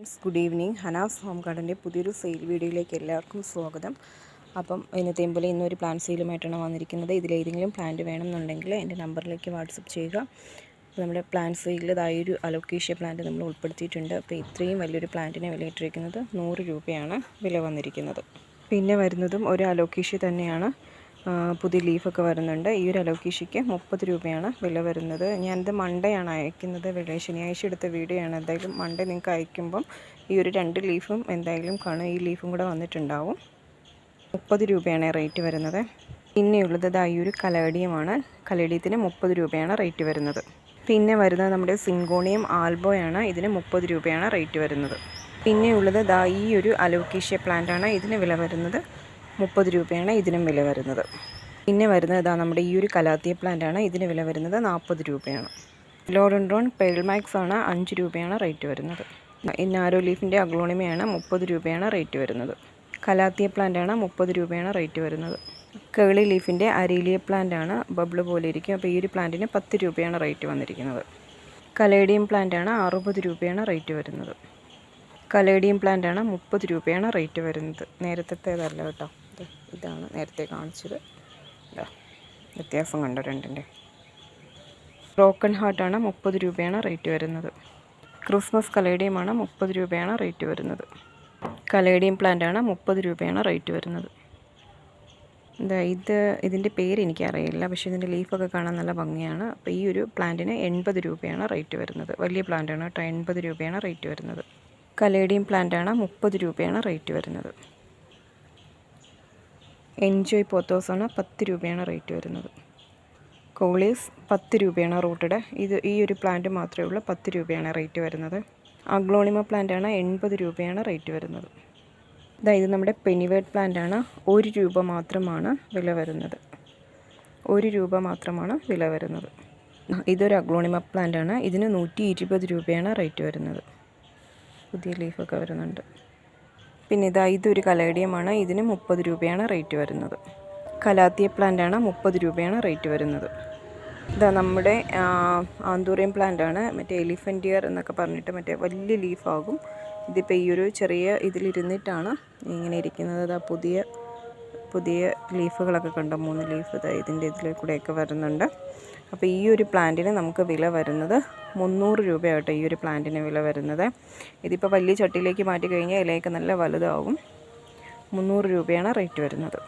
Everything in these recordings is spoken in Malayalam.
Friends good evening. Hanas home ഗാർഡന്റെ പുതിയൊരു സെയിൽ വീഡിയോയിലേക്ക് എല്ലാവർക്കും സ്വാഗതം. അപ്പം ഇന്നത്തെ പോലെ ഇന്നൊരു പ്ലാൻ സെയിലുമായിട്ടാണ് വന്നിരിക്കുന്നത്. ഇതിലേതെങ്കിലും പ്ലാന്റ് വേണമെന്നുണ്ടെങ്കിൽ എന്റെ നമ്പറിലേക്ക് വാട്സപ്പ് ചെയ്യുക. അപ്പോൾ നമ്മുടെ പ്ലാൻ സെയിലിൽ ഇതായൊരു അലോക്കേഷ്യ പ്ലാന്റ് നമ്മൾ ഉൾപ്പെടുത്തിയിട്ടുണ്ട്. അപ്പോൾ ഇത്രയും വലിയൊരു പ്ലാന്റിനെ വിലയിട്ടിരിക്കുന്നത് നൂറ് രൂപയാണ് വില വന്നിരിക്കുന്നത്. പിന്നെ വരുന്നതും ഒരു അലോക്കേഷ്യ തന്നെയാണ്. പുതിയ ലീഫൊക്കെ വരുന്നുണ്ട്. ഈ ഒരു അലോക്കേഷ്യയ്ക്ക് മുപ്പത് രൂപയാണ് വില വരുന്നത്. ഞാനിത് ആണ് അയക്കുന്നത്. വില ശനിയാഴ്ച എടുത്ത വീഡിയോ ആണ് എന്തായാലും മൺഡേ നിങ്ങൾക്ക് അയക്കുമ്പം ഈ ഒരു രണ്ട് ലീഫും എന്തായാലും കാണും. ഈ ലീഫും കൂടെ വന്നിട്ടുണ്ടാവും. മുപ്പത് രൂപയാണ് റേറ്റ് വരുന്നത്. പിന്നെയുള്ളത് ഇതാ ഈ ഒരു കലേഡിയമാണ്. കലേഡിയത്തിന് മുപ്പത് രൂപയാണ് റേറ്റ് വരുന്നത്. പിന്നെ വരുന്നത് നമ്മുടെ സിങ്കോണിയം ആൽബോയാണ്. ഇതിന് മുപ്പത് രൂപയാണ് റേറ്റ് വരുന്നത്. പിന്നെയുള്ളത് ദാ ഈ ഒരു അലോക്കേഷ്യ പ്ലാന്റ് ആണ് ഇതിന് വില വരുന്നത്. മുപ്പത് രൂപയാണ് ഇതിനും വില വരുന്നത്. പിന്നെ വരുന്നത് ഇതാ നമ്മുടെ ഈ ഒരു കലാത്തിയ പ്ലാന്റ് ആണ്. ഇതിന് വില വരുന്നത് നാൽപ്പത് രൂപയാണ്. ലോഡൻഡ്രോൺ പെയിൽമാക്സ് ആണ് അഞ്ച് രൂപയാണ് റേറ്റ് വരുന്നത്. ഇന്നാരോ ലീഫിന്റെ അഗ്ലോണിമയാണ് മുപ്പത് രൂപയാണ് റേറ്റ് വരുന്നത്. കലാത്തിയ പ്ലാന്റ് ആണ് മുപ്പത് രൂപയാണ് റേറ്റ് വരുന്നത്. കേളി ലീഫിന്റെ അരീലിയ പ്ലാന്റ് ആണ് ബബിൾ പോലെ ഇരിക്കും. അപ്പോൾ ഈ ഒരു പ്ലാന്റിന് പത്ത് രൂപയാണ് റേറ്റ് വന്നിരിക്കുന്നത്. കലേഡിയം പ്ലാന്റ് ആണ് അറുപത് രൂപയാണ് റേറ്റ് വരുന്നത്. കലേഡിയം പ്ലാന്റ് ആണ് മുപ്പത് രൂപയാണ് റേറ്റ് വരുന്നത്. നേരത്തേതല്ല കേട്ടോ. ഇതാണ് നേരത്തെ കാണിച്ചത്. വ്യത്യാസം കണ്ടോ രണ്ടിന്റെ? ബ്രോക്കൺ ഹാർട്ടാണ് മുപ്പത് രൂപയാണ് റേറ്റ് വരുന്നത്. ക്രിസ്മസ് കലേഡിയമാണ് മുപ്പത് രൂപയാണ് റേറ്റ് വരുന്നത്. കലേഡിയം പ്ലാന്റ് ആണ് മുപ്പത് രൂപയാണ് റേറ്റ് വരുന്നത്. എന്താ ഇത് ഇതിന്റെ പേര് എനിക്കറിയില്ല പക്ഷേ ഇതിന്റെ ലീഫൊക്കെ കാണാൻ നല്ല ഭംഗിയാണ്. അപ്പോൾ ഈ ഒരു പ്ലാന്റിന് എൺപത് രൂപയാണ് റേറ്റ് വരുന്നത്. വലിയ പ്ലാന്റാണ് കേട്ടോ എൺപത് രൂപയാണ് റേറ്റ് വരുന്നത്. കലേഡിയം പ്ലാന്റാണ് മുപ്പത് രൂപയാണ് റേറ്റ് വരുന്നത്. എൻജോയ് പോത്തോസാണ് പത്ത് രൂപയാണ് റേറ്റ് വരുന്നത്. കോളീസ് പത്ത് രൂപയാണ് റൂട്ടഡ്. ഇത് ഈ ഒരു പ്ലാന്റ് മാത്രമേ ഉള്ളൂ പത്ത് രൂപയാണ് റേറ്റ് വരുന്നത്. അഗ്ലോണിമ പ്ലാന്റാണ് എൺപത് രൂപയാണ് റേറ്റ് വരുന്നത്. ഇതാ ഇത് നമ്മുടെ പെനിവേഡ് പ്ലാന്റാണ്. ഒരു രൂപ മാത്രമാണ് വില വരുന്നത്. ഒരു രൂപ മാത്രമാണ് വില വരുന്നത്. ഇതൊരു അഗ്ലോണിമ പ്ലാന്റാണ്. ഇതിന് നൂറ്റി ഇരുപത് രൂപയാണ് റേറ്റ് വരുന്നത്. പുതിയ ലീഫൊക്കെ വരുന്നുണ്ട്. പിന്നെ ഇതാ ഇതൊരു കലേഡിയമാണ്. ഇതിന് മുപ്പത് രൂപയാണ് റേറ്റ് വരുന്നത്. കലാത്തിയ പ്ലാന്റാണ് മുപ്പത് രൂപയാണ് റേറ്റ് വരുന്നത്. ഇതാ നമ്മുടെ ആന്തൂറിയം പ്ലാന്റാണ്. മറ്റേ എലിഫന്റിയർ എന്നൊക്കെ പറഞ്ഞിട്ട് മറ്റേ വലിയ ലീഫാകും. ഇതിപ്പോൾ ഈ ഒരു ചെറിയ ഇതിലിരുന്നിട്ടാണ് ഇങ്ങനെ ഇരിക്കുന്നത്. ഇതാ പുതിയ പുതിയ ലീഫുകളൊക്കെ കണ്ടോ? മൂന്ന് ലീഫ് ഇതാ ഇതിന്റെ ഇതിൽ കൂടെയൊക്കെ വരുന്നുണ്ട്. അപ്പോൾ ഈ ഒരു പ്ലാന്റിന് നമുക്ക് വില വരുന്നത് മുന്നൂറ് രൂപയാട്ടോ ഈ ഒരു പ്ലാന്റിന് വില വരുന്നത്. ഇതിപ്പോൾ വലിയ ചട്ടിയിലേക്ക് മാറ്റി കഴിഞ്ഞാൽ ഇലയൊക്കെ നല്ല വലുതാവും. മുന്നൂറ് രൂപയാണ് റേറ്റ് വരുന്നത്.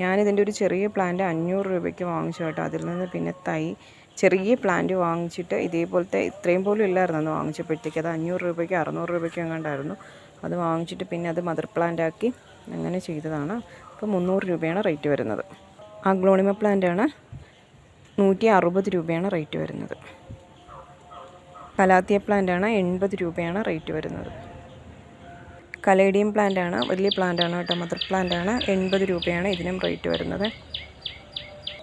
ഞാനിതിന്റെ ഒരു ചെറിയ പ്ലാന്റ് അഞ്ഞൂറ് രൂപയ്ക്ക് വാങ്ങിച്ചു കേട്ടോ. അതിൽ നിന്ന് പിന്നെ തൈ ചെറിയ പ്ലാന്റ് വാങ്ങിച്ചിട്ട് ഇതേപോലത്തെ ഇത്രയും പോലും ഇല്ലായിരുന്നു അന്ന് വാങ്ങിച്ചപ്പോഴത്തേക്ക്. അത് അഞ്ഞൂറ് രൂപയ്ക്ക് അറുന്നൂറ് രൂപയ്ക്ക് എങ്ങാണ്ടായിരുന്നു. അത് വാങ്ങിച്ചിട്ട് പിന്നെ അത് മദർ പ്ലാന്റ് ആക്കി അങ്ങനെ ചെയ്തതാണ്. അപ്പോൾ മുന്നൂറ് രൂപയാണ് റേറ്റ് വരുന്നത്. ആ ഗ്ലോണിമ പ്ലാന്റാണ് നൂറ്റി അറുപത് രൂപയാണ് റേറ്റ് വരുന്നത്. കലാത്തിയ പ്ലാന്റാണ് എൺപത് രൂപയാണ് റേറ്റ് വരുന്നത്. കലേഡിയം പ്ലാന്റാണ് വലിയ പ്ലാന്റാണ് കേട്ടോ മദർ പ്ലാന്റാണ് എൺപത് രൂപയാണ് ഇതിനും റേറ്റ് വരുന്നത്.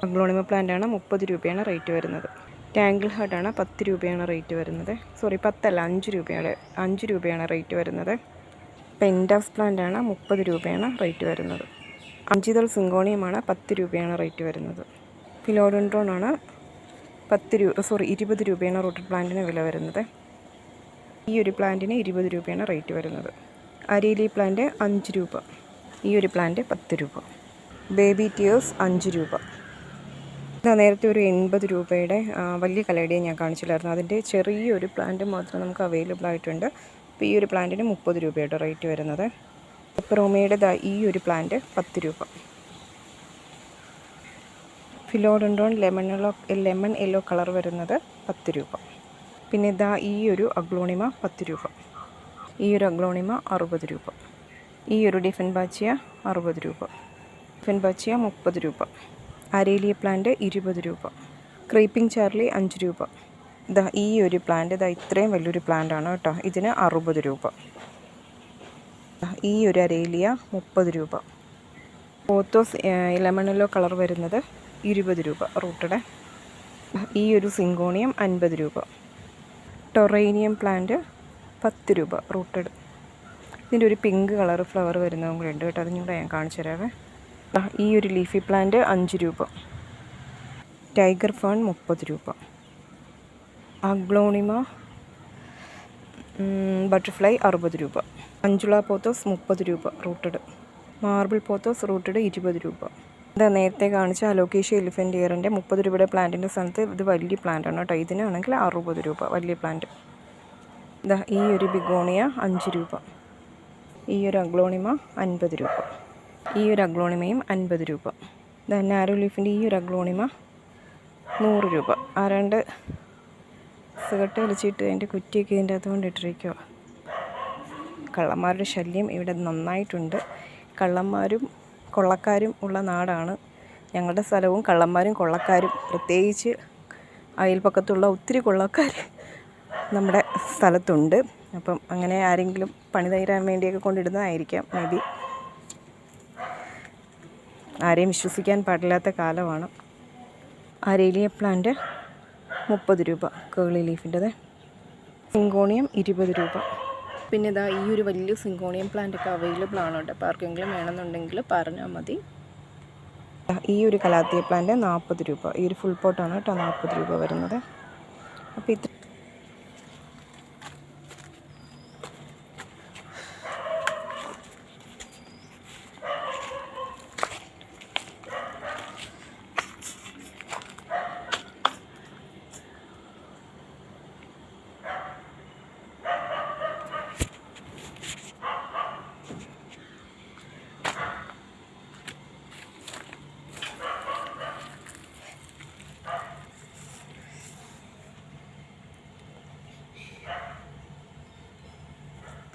അഗ്ലോണിമ പ്ലാന്റാണ് മുപ്പത് രൂപയാണ് റേറ്റ് വരുന്നത്. ടാങ്കിൾ ഹാർട്ടാണ് പത്ത് രൂപയാണ് റേറ്റ് വരുന്നത്. സോറി പത്തല്ല അഞ്ച് രൂപയാണ് അഞ്ച് രൂപയാണ് റേറ്റ് വരുന്നത്. പെൻഡാസ് ആണ് മുപ്പത് രൂപയാണ് റേറ്റ് വരുന്നത്. അഞ്ചിതൾ സിങ്കോണിയമാണ് പത്ത് രൂപയാണ് റേറ്റ് വരുന്നത്. ഫിലോഡൻഡ്രോൺ ആണ് പത്ത് രൂപ സോറി ഇരുപത് രൂപയാണ് റൂട്ടഡ് പ്ലാന്റിന് വില വരുന്നത്. ഈ ഒരു പ്ലാന്റിന് ഇരുപത് രൂപയാണ് റേറ്റ് വരുന്നത്. അരീലി പ്ലാന്റ് അഞ്ച് രൂപ. ഈ ഒരു പ്ലാന്റ് പത്ത് രൂപ. ബേബി ടിയേഴ്സ് അഞ്ച് രൂപ. ഇതാ നേരത്തെ ഒരു എൺപത് രൂപയുടെ വലിയ കലയുടെ ഞാൻ കാണിച്ചില്ലായിരുന്നു. അതിന്റെ ചെറിയൊരു പ്ലാന്റ് മാത്രം നമുക്ക് അവൈലബിൾ ആയിട്ടുണ്ട്. ഈ ഒരു പ്ലാന്റിന് മുപ്പത് രൂപയുടെ റേറ്റ് വരുന്നത്. പെപ്പറോമയുടെ ഈ ഒരു പ്ലാന്റ് പത്ത് രൂപ. Philodendron lemon yellow lemon yellow colour വരുന്നത് പത്ത് രൂപ. പിന്നെ ഇതാ ഈ ഒരു അഗ്ലോണിമ പത്ത് രൂപ. ഈ ഒരു അഗ്ലോണിമ അറുപത് രൂപ. ഈ ഒരു ഡിഫൻ ബാച്ചിയ അറുപത് രൂപ. ഡിഫൻ ബാച്ചിയ മുപ്പത് രൂപ. അരേലിയ പ്ലാന്റ് ഇരുപത് രൂപ. ക്രീപ്പിംഗ് ചാർലി അഞ്ച് രൂപ. ഇതാ ഈ ഒരു പ്ലാന്റ് ഇതാ ഇത്രയും വലിയൊരു പ്ലാന്റ് ആണ് കേട്ടോ. ഇതിന് അറുപത് രൂപ. ഈ ഒരു അരയിലിയ മുപ്പത് രൂപ. പോത്തോസ് ഇലമണിലോ കളർ വരുന്നത് ഇരുപത് രൂപ റൂട്ടിടെ ഈ ഒരു സിങ്കോണിയം അൻപത് രൂപ. ടൊറേനിയം പ്ലാന്റ് പത്ത് രൂപ റൂട്ടഡ്. ഇതിന്റെ ഒരു പിങ്ക് കളർ ഫ്ലവർ വരുന്നതും കൂടെ ഉണ്ട് കേട്ടോ. അതും കൂടെ ഞാൻ കാണിച്ചു തരാവേ. ഈ ഒരു ലീഫി പ്ലാന്റ് അഞ്ച് രൂപ. ടൈഗർ ഫേൺ മുപ്പത് രൂപ. അഗ്ലോണിമ ബട്ടർഫ്ലൈ അറുപത് രൂപ. അഞ്ചുള പോത്തോസ് മുപ്പത് രൂപ റൂട്ടഡ്. മാർബിൾ പോത്തോസ് റൂട്ടഡ് ഇരുപത് രൂപ. ഇതാ നേരത്തെ കാണിച്ച അലോക്കേഷ്യ എലിഫന്റ് ഇയറിന്റെ മുപ്പത് രൂപയുടെ പ്ലാന്റിന്റെ സ്ഥാനത്ത് ഇത് വലിയ പ്ലാന്റ് ആണ് കേട്ടോ. ഇതിനാണെങ്കിൽ അറുപത് രൂപ വലിയ പ്ലാന്റ്. ഇതാ ഈ ഒരു ബിഗോണിയ അഞ്ച് രൂപ. ഈ ഒരു അഗ്ലോണിമ അൻപത് രൂപ. ഈ ഒരു അഗ്ലോണിമയും അൻപത് രൂപ. ഇതാ നാരോ ലീഫിന്റെ ഈ ഒരു അഗ്ലോണിമ നൂറ് രൂപ. ആരാണ്ട് സിഗരറ്റ് കളിച്ചിട്ട് അതിന്റെ കുറ്റിയൊക്കെ ഇതിന്റെ അതുകൊണ്ട് കൊണ്ട് ഇട്ടിരിക്കുക കള്ളന്മാരുടെ ശല്യം ഇവിടെ നന്നായിട്ടുണ്ട്. കള്ളന്മാരും കൊള്ളക്കാരും ഉള്ള നാടാണ്. ഞങ്ങളുടെ സ്ഥലവും കള്ളന്മാരും കൊള്ളക്കാരും. പ്രത്യേകിച്ച് അയൽപ്പക്കത്തുള്ള ഒത്തിരി കൊള്ളക്കാർ നമ്മുടെ സ്ഥലത്തുണ്ട്. അപ്പം അങ്ങനെ ആരെങ്കിലും പണി തൈരാൻ വേണ്ടിയൊക്കെ കൊണ്ടിടുന്നതായിരിക്കാം. മേ ബി ആരെയും വിശ്വസിക്കാൻ പാടില്ലാത്ത കാലമാണ്. ആരേലിയ പ്ലാന്റ് മുപ്പത് രൂപ കേളി ലീഫിന്റെത്. സിങ്കോണിയം ഇരുപത് രൂപ. പിന്നെ ഇതാ ഈ ഒരു വലിയ സിങ്കോണിയം പ്ലാന്റ് ഒക്കെ അവൈലബിൾ ആണ് കേട്ടോ അപ്പോൾ ആർക്കെങ്കിലും വേണമെന്നുണ്ടെങ്കിൽ പറഞ്ഞാൽ മതി. ഈ ഒരു കലാത്തിയ പ്ലാന്റ് നാൽപ്പത് രൂപ. ഈ ഒരു ഫുൾ പോട്ടാണ് കേട്ടോ നാൽപ്പത് രൂപ വരുന്നത്. അപ്പോൾ